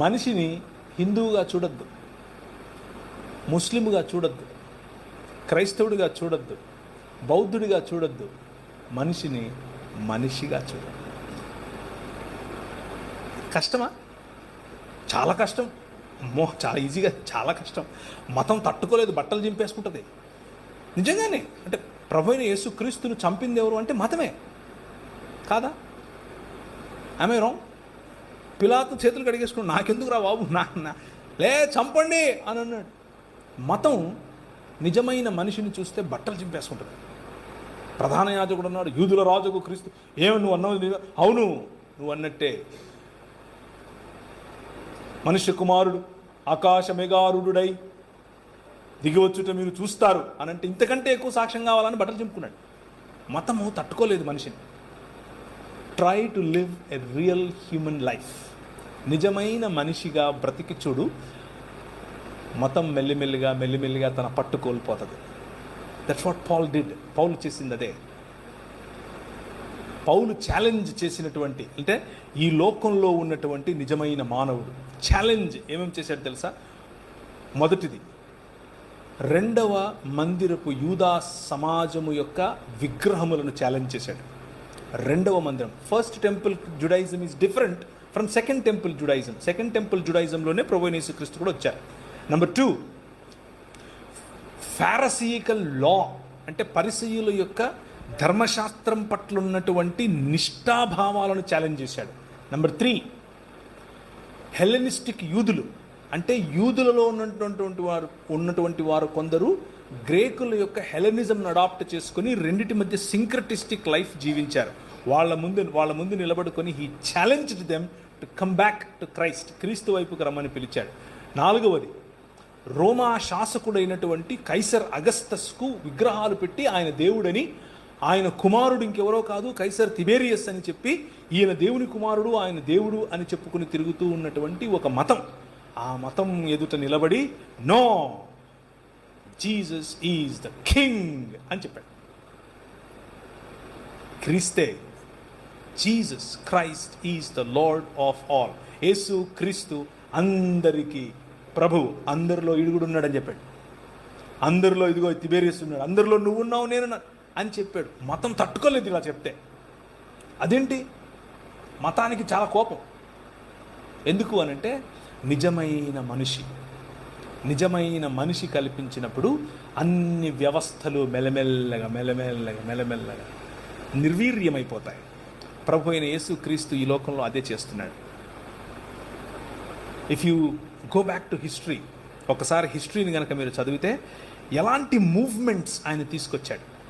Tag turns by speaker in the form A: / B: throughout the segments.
A: మనిషిని హిందువుగా చూడొద్దు. ముస్లింగా చూడొద్దు. క్రైస్తవుడిగా చూడొద్దు. బౌద్ధుడిగా చూడొద్దు. మనిషిని మనిషిగా చూడొద్దు. కష్టమా? చాలా కష్టం. మో చాలా ఈజీగా చాలా కష్టం. మతం తట్టుకోలేదు బట్టలు చింపేసుకుంటుంది. నిజంగానే అంటే ప్రభు అయిన యేసు క్రీస్తును చంపింది ఎవరు అంటే మతమే. కాదా? ఆమె రాంగ్ పిలాతు చేతులు కడిగేసుకున్నాడు నాకెందుకు రా బాబు నా లే చంపండి అని అన్నాడు. మతం నిజమైన మనిషిని చూస్తే బట్టలు చింపేసుకుంటుంది. ప్రధాన యాజకుడు అన్నాడు యూదుల రాజుకు క్రీస్తు ఏమి నువ్వు అన్నావు అవును నువ్వు అన్నట్టే. మనుష్య కుమారుడు ఆకాశ మెగారుడై దిగివచ్చుట మీరు చూస్తారు అని అంటే ఇంతకంటే ఎక్కువ సాక్ష్యం కావాలని బట్టలు చింపుకున్నాడు. మతము తట్టుకోలేదు మనిషిని. Try to live a real human life నిజమైన మనిషిగా బ్రతికి చూడు మతం మెల్లిమెల్లిగా మెల్లిమెల్లిగా తన పట్టు కోల్పోతుంది. దట్స్ వాట్ పౌల్ డిడ్ పౌలు చేసింది అదే. పౌలు ఛాలెంజ్ చేసినటువంటి అంటే ఈ లోకంలో ఉన్నటువంటి నిజమైన మానవుడు. ఛాలెంజ్ ఏమేమి చేశాడు తెలుసా? మొదటిది రెండవ మందిరపు యూదా సమాజము యొక్క విగ్రహములను ఛాలెంజ్ చేశాడు. రెండవ మందిరం. First temple Judaism is different from second temple Judaism second temple జుడాయిజంలోనే ప్రొవైనేసు క్రీస్తు కూడా వచ్చారు. నెంబర్ టూ ఫారసీకల్ లా అంటే పరిసీయుల యొక్క ధర్మశాస్త్రం పట్ల ఉన్నటువంటి నిష్ఠాభావాలను ఛాలెంజ్ చేశాడు. నెంబర్ త్రీ హెలెనిస్టిక్ యూదులు అంటే యూదులలో ఉన్నటువంటి వారు ఉన్నటువంటి వారు కొందరు గ్రేకుల యొక్క హెలెనిజంను అడాప్ట్ చేసుకుని రెండిటి మధ్య సింక్రటిస్టిక్ లైఫ్ జీవించారు. వాళ్ళ ముందు వాళ్ళ ముందు నిలబడుకొని he challenged them to come back to Christ క్రీస్తు వైపుకు రమ్మని పిలిచాడు. నాలుగవది రోమా శాసకుడైనటువంటి కైసర్ అగస్తస్కు విగ్రహాలు పెట్టి ఆయన దేవుడని ఆయన కుమారుడు ఇంకెవరో కాదు కైసర్ తిబేరియస్ అని చెప్పి ఈయన దేవుని కుమారుడు ఆయన దేవుడు అని చెప్పుకుని తిరుగుతూ ఉన్నటువంటి ఒక మతం. ఆ మతం ఎదుట నిలబడి no Jesus is the king అని చెప్పాడు. క్రీస్తే Jesus Christ is the lord of all యేసు క్రీస్తు అందరికీ ప్రభువు. అందరిలో ఇడుగుడు ఉన్నాడని చెప్పాడు. అందరిలో ఇదిగో తిబేరియస్ ఉన్నాడు. అందరిలో నువ్వు ఉన్నావు నేను అని చెప్పాడు. మతం తట్టుకోలేదు ఇలా చెప్తే. అదేంటి? మతానికి చాలా కోపం. ఎందుకు అనంటే నిజమైన మనిషి నిజమైన మనిషి కల్పించినప్పుడు అన్ని వ్యవస్థలు మెల్లమెల్లగా మెలమెల్లగా మెలమెల్లగా నిర్వీర్యమైపోతాయి. ప్రభు అయిన యేసు క్రీస్తు ఈ లోకంలో అదే చేస్తున్నాడు. If you go back to history ఒకసారి హిస్టరీని కనుక మీరు చదివితే ఎలాంటి మూవ్మెంట్స్ ఆయన తీసుకొచ్చాడు?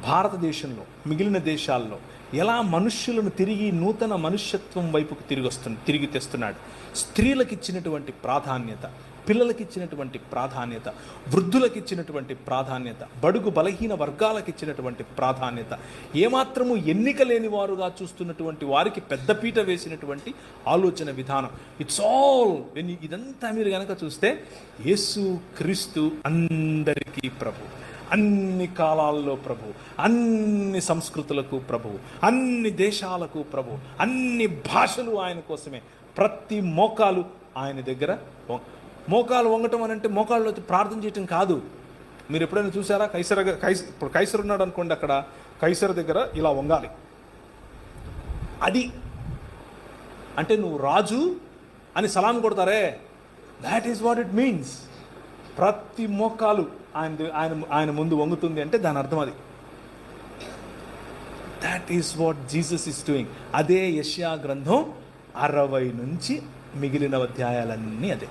A: భారతదేశంలో మిగిలిన దేశాల్లో ఎలా మనుష్యులను తిరిగి నూతన మనుష్యత్వం వైపుకు తిరిగి వస్తు తిరిగి తెస్తున్నాడు? స్త్రీలకు ఇచ్చినటువంటి ప్రాధాన్యత పిల్లలకి ఇచ్చినటువంటి ప్రాధాన్యత వృద్ధులకు ఇచ్చినటువంటి ప్రాధాన్యత బడుగు బలహీన వర్గాలకు ఇచ్చినటువంటి ప్రాధాన్యత ఏమాత్రము ఎన్నిక లేని వారుగా చూస్తున్నటువంటి వారికి పెద్దపీట వేసినటువంటి ఆలోచన విధానం. ఇట్స్ ఆల్ ఇదంతా మీరు కనుక చూస్తే యేసు క్రీస్తు అందరికీ ప్రభు. అన్ని కాలాల్లో ప్రభు. అన్ని సంస్కృతులకు ప్రభు. అన్ని దేశాలకు ప్రభు. అన్ని భాషలు ఆయన కోసమే. ప్రతి మోకాలు ఆయన దగ్గర మోకాలు వంగటం అని అంటే మోకాళ్ళు వచ్చి ప్రార్థన చేయటం కాదు. మీరు ఎప్పుడైనా చూసారా? కైసర కైస ఇప్పుడు కైసర్ ఉన్నాడు అనుకోండి అక్కడ. కైసర్ దగ్గర ఇలా వంగాలి. అది. అంటే నువ్వు రాజు అని సలాం కొడతారే? That is what it means ప్రతి మోకాలు ఆయన ఆయన ఆయన ముందు వంగుతుంది అంటే దాని అర్థం అది. That is what Jesus is doing అదే యష్యా గ్రంథం అరవై నుంచి మిగిలిన అధ్యాయాలన్నీ అదే.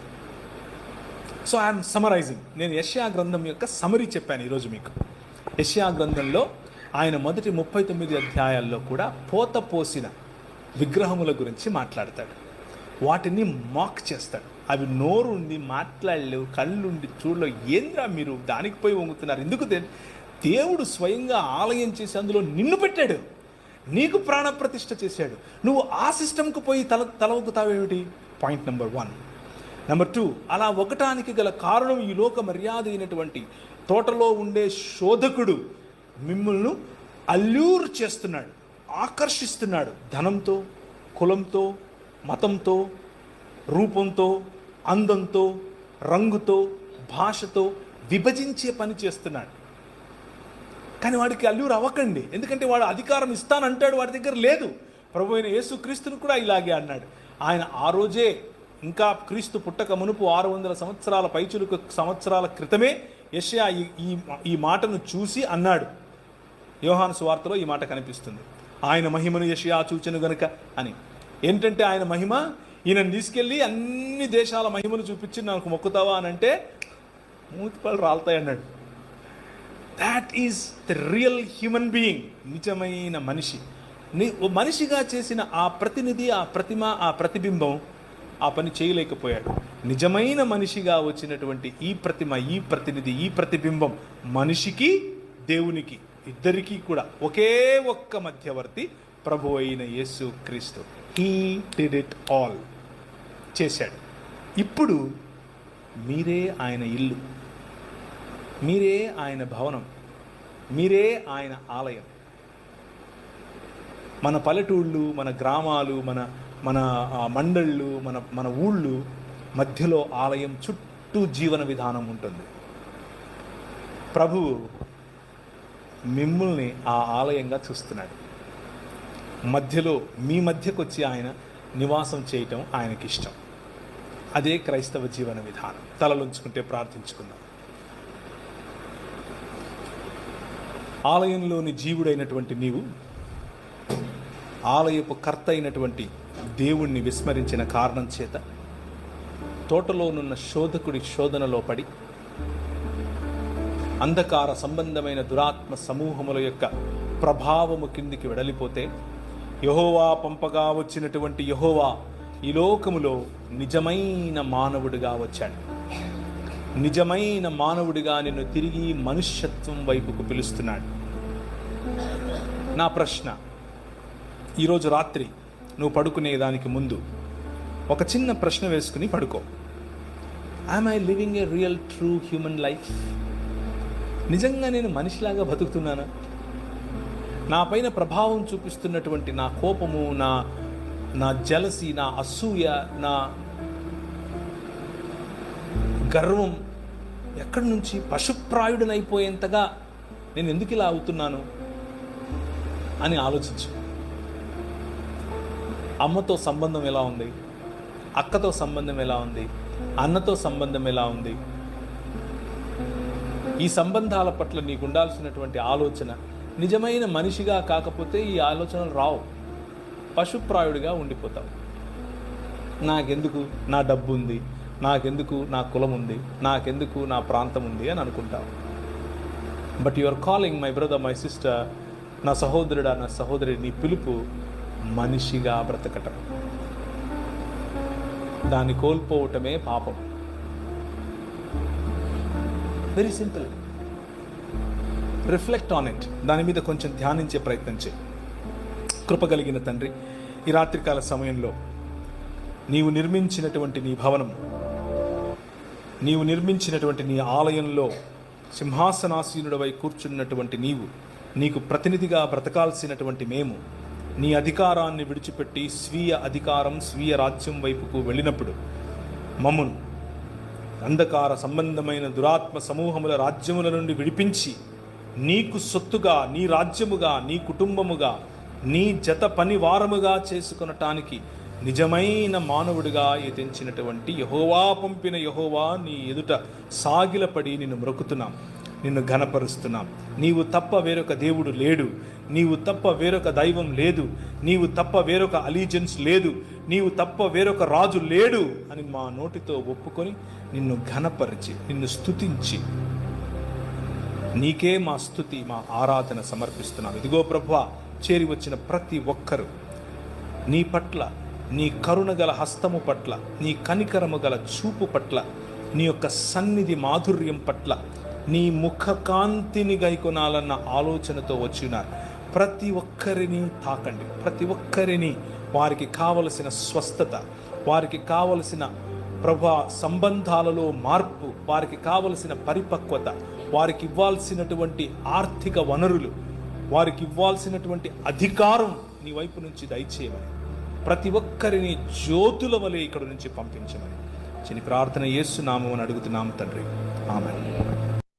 A: సో ఐఎమ్ సమరైజింగ్ నేను యష్యా గ్రంథం యొక్క సమరీ చెప్పాను ఈరోజు మీకు. యష్యా గ్రంథంలో ఆయన మొదటి ముప్పై తొమ్మిది అధ్యాయాల్లో కూడా పోత పోసిన విగ్రహముల గురించి మాట్లాడతాడు. వాటిని మాక్ చేస్తాడు. అవి నోరుండి మాట్లాడలేవు కళ్ళుండి చూడలేవు. ఏంద్రా మీరు? దానికి పోయి వంగుతున్నారు. ఎందుకు దేవుడు స్వయంగా ఆలయం చేసి అందులో నిన్ను పెట్టాడు. నీకు ప్రాణప్రతిష్ఠ చేశాడు. నువ్వు ఆ సిస్టమ్కు పోయి తల తలవకుతావేమిటి point number one number two అలా ఒకటానికి గల కారణం ఈ లోక మర్యాద అయినటువంటి తోటలో ఉండే శోధకుడు మిమ్మల్ని అల్యూర్ చేస్తున్నాడు ఆకర్షిస్తున్నాడు ధనంతో కులంతో మతంతో రూపంతో అందంతో రంగుతో భాషతో విభజించే పని చేస్తున్నాడు. కానీ వాడికి అల్లూరు అవ్వకండి. ఎందుకంటే వాడు అధికారం ఇస్తానంటాడు వాడి దగ్గర లేదు. ప్రభు అయిన యేసు క్రీస్తును కూడా ఇలాగే అన్నాడు. ఆయన ఆ రోజే ఇంకా క్రీస్తు పుట్టక మునుపు ఆరు వందల సంవత్సరాల పైచులకు సంవత్సరాల క్రితమే యెషయా ఈ ఈ మాటను చూసి అన్నాడు. యోహాను సువార్తలో ఈ మాట కనిపిస్తుంది. ఆయన మహిమను యషయా చూచెను గనుక అని. ఏంటంటే ఆయన మహిమ? ఈయనను తీసుకెళ్ళి అన్ని దేశాల మహిమను చూపించి నాకు మొక్కుతావా అని అంటే మూతిపళ్ళు రాలుతాయి అన్నాడు. That is the real human being నిజమైన మనిషి. ఓ మనిషిగా చేసిన ఆ ప్రతినిధి ఆ ప్రతిమ ఆ ప్రతిబింబం ఆ పని చేయలేకపోయాడు. నిజమైన మనిషిగా వచ్చినటువంటి ఈ ప్రతిమ ఈ ప్రతినిధి ఈ ప్రతిబింబం మనిషికి దేవునికి ఇద్దరికీ కూడా ఒకే ఒక్క మధ్యవర్తి ప్రభు అయిన యేసు క్రీస్తు. హీ డిడ్ ఇట్ ఆల్ చేశాడు. ఇప్పుడు మీరే ఆయన ఇల్లు మీరే ఆయన భవనం మీరే ఆయన ఆలయం. మన పల్లెటూళ్ళు మన గ్రామాలు మన మన మండళ్ళు మన మన ఊళ్ళు మధ్యలో ఆలయం చుట్టూ జీవన విధానం ఉంటుంది. ప్రభువు మిమ్మల్ని ఆ ఆలయంగా చూస్తున్నాడు. మధ్యలో మీ మధ్యకు వచ్చి ఆయన నివాసం చేయటం ఆయనకి ఇష్టం అదే క్రైస్తవ జీవన విధానం. తలలుంచుకుంటే ప్రార్థించుకుందాం. ఆలయంలోని జీవుడైనటువంటి నీవు ఆలయపు కర్త అయినటువంటి దేవుణ్ణి విస్మరించిన కారణం చేత తోటలోనున్న శోధకుడి శోధనలో పడి అంధకార సంబంధమైన దురాత్మ సమూహముల యొక్క ప్రభావము కిందికి వెడలిపోతే యహోవా పంపగా వచ్చినటువంటి యహోవా ఈ లోకములో నిజమైన మానవుడిగా వచ్చాడు. నిజమైన మానవుడిగా నిన్ను తిరిగి మనుష్యత్వం వైపుకు పిలుస్తున్నాడు. నా ప్రశ్న ఈరోజు రాత్రి నువ్వు పడుకునే దానికి ముందు ఒక చిన్న ప్రశ్న వేసుకుని పడుకో. I'm I living a real true human life నిజంగా నేను మనిషిలాగా బతుకుతున్నానా? నా పైన ప్రభావం చూపిస్తున్నటువంటి నా కోపము నా నా జలసి నా అసూయ నా గర్వం ఎక్కడి నుంచి పశుప్రాయుడనైపోయేంతగా నేను ఎందుకు ఇలా అవుతున్నాను అని ఆలోచించు. అమ్మతో సంబంధం ఎలా ఉంది? అక్కతో సంబంధం ఎలా ఉంది? అన్నతో సంబంధం ఎలా ఉంది? ఈ సంబంధాల పట్ల నీకు ఉండాల్సినటువంటి ఆలోచన నిజమైన మనిషిగా కాకపోతే ఈ ఆలోచనలు రావు. పశుప్రాయుడిగా ఉండిపోతావు. నాకెందుకు నా డబ్బు ఉంది నాకెందుకు నా కులం ఉంది నాకెందుకు నా ప్రాంతం ఉంది అని అనుకుంటావు. But you are calling my brother my sister నా సహోదరుడా నా సహోదరి నీ పిలుపు మనిషిగా బ్రతకటం. దాన్ని కోల్పోవటమే పాపం. Very simple reflect on it దాని మీద కొంచెం ధ్యానించే ప్రయత్నం చేయి. కృపగలిగిన తండ్రి ఈ రాత్రికాల సమయంలో నీవు నిర్మించినటువంటి నీ భవనం నీవు నిర్మించినటువంటి నీ ఆలయంలో సింహాసనాసీనుడవై కూర్చున్నటువంటి నీవు నీకు ప్రతినిధిగా బ్రతకాల్సినటువంటి మేము నీ అధికారాన్ని విడిచిపెట్టి స్వీయ అధికారం స్వీయ రాజ్యం వైపుకు వెళ్ళినప్పుడు మమ్మును అంధకార సంబంధమైన దురాత్మ సమూహముల రాజ్యముల నుండి విడిపించి నీకు సొత్తుగా నీ రాజ్యముగా నీ కుటుంబముగా నీ జత పని వారముగా చేసుకొనటానికి నిజమైన మానవుడిగా ఎతించినటువంటి యహోవా పంపిన యహోవా నీ ఎదుట సాగిలపడి నిన్ను మ్రొక్కుతున్నాం. నిన్ను ఘనపరుస్తున్నాం. నీవు తప్ప వేరొక దేవుడు లేడు. నీవు తప్ప వేరొక దైవం లేదు. నీవు తప్ప వేరొక అలీజెన్స్ లేదు. నీవు తప్ప వేరొక రాజు లేడు అని మా నోటితో ఒప్పుకొని నిన్ను ఘనపరిచి నిన్ను స్థుతించి నీకే మా స్థుతి మా ఆరాధన సమర్పిస్తున్నాం. ఇదిగో ప్రభా చేరి వచ్చిన ప్రతి ఒక్కరూ నీ పట్ల నీ కరుణ గల హస్తము పట్ల నీ కనికరము గల చూపు పట్ల నీ యొక్క సన్నిధి మాధుర్యం పట్ల నీ ముఖ కాంతిని గైకొనాలన్న ఆలోచనతో వచ్చినారు. ప్రతి ఒక్కరిని తాకండి. ప్రతి ఒక్కరిని వారికి కావలసిన స్వస్థత వారికి కావలసిన ప్రభా సంబంధాలలో మార్పు వారికి కావలసిన పరిపక్వత వారికి ఇవ్వాల్సినటువంటి ఆర్థిక వనరులు వారికి ఇవ్వాల్సినటువంటి అధికారం నీ వైపు నుంచి దయచేయమని ప్రతి ఒక్కరిని జ్యోతుల వలె ఇక్కడ నుంచి పంపించమని చిన్న ప్రార్థన యేసు అని అడుగుతున్నాము తండ్రి. ఆమె